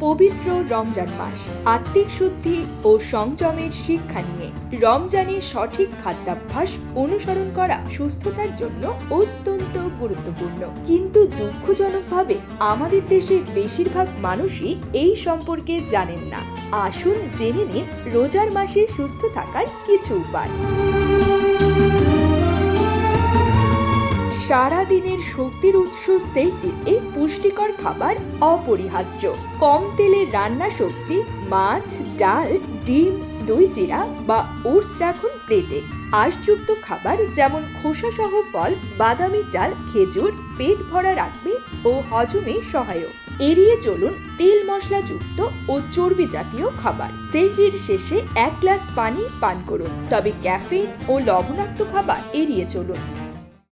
পবিত্র রমজান মাস, আত্মিক শুদ্ধি ও সংযমের শিক্ষা নিয়ে। রমজানের সঠিক খাদ্যাভ্যাস অনুসরণ করা সুস্থতার জন্য অত্যন্ত গুরুত্বপূর্ণ। কিন্তু দুঃখজনকভাবে আমাদের দেশে বেশিরভাগ মানুষই এই সম্পর্কে জানেন না। আসুন জেনে নিন রোজার মাসে সুস্থ থাকার কিছু উপায়। সারা দিনের শক্তির উৎস সেইটির এই পুষ্টিকর খাবার অপরিহার্য। কম তেলে রান্না সবজি, মাছ, ডাল, ডিম দই চিরা বা ওটস রাখুন প্লেটে। আঁশযুক্ত খাবার যেমন খোসাসহ ফল, বাদামি চাল, খেজুর, পেট ভরা রাখবে ও হজমে সহায়ক। এড়িয়ে চলুন তেল মশলাযুক্ত ও চর্বি জাতীয় খাবার। সেহরির শেষে এক গ্লাস পানি পান করুন। তবে ক্যাফেইন ও লবণাক্ত খাবার এড়িয়ে চলুন।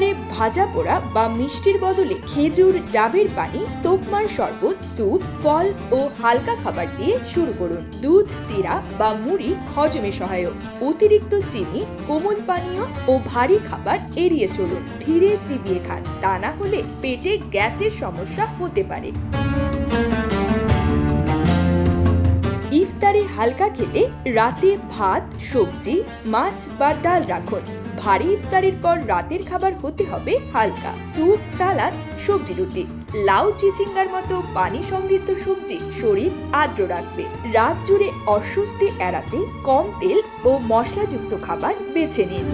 ইফতারে ভাজা পোড়া বা মিষ্টির বদলে খেজুর, ডাবের পানি, তোপমার শরবত স্যুপ ফল ও হালকা খাবার দিয়ে শুরু করুন। দুধ, চিরা বা মুড়ি হজমে সহায়ক। অতিরিক্ত চিনি, কোমল পানীয় ও ভারী খাবার এড়িয়ে চলুন। ধীরে চিবিয়ে খান। তা না হলে পেটে গ্যাসের সমস্যা হতে পারে। ইফতারে হালকা খেলে রাতে ভাত, সবজি, মাছ বা ডাল রাখুন। ভারী ইফতারির পর রাতের খাবার হতে হবে হালকা। স্যুপ, সালাদ, সবজি রুটি। লাউ, চিচিঙ্গার মতো পানি সমৃদ্ধ সবজি শরীর আর্দ্র রাখবে। রাত জুড়ে অস্বস্তি এড়াতে কম তেল ও মশলাযুক্ত খাবার বেছে নিন।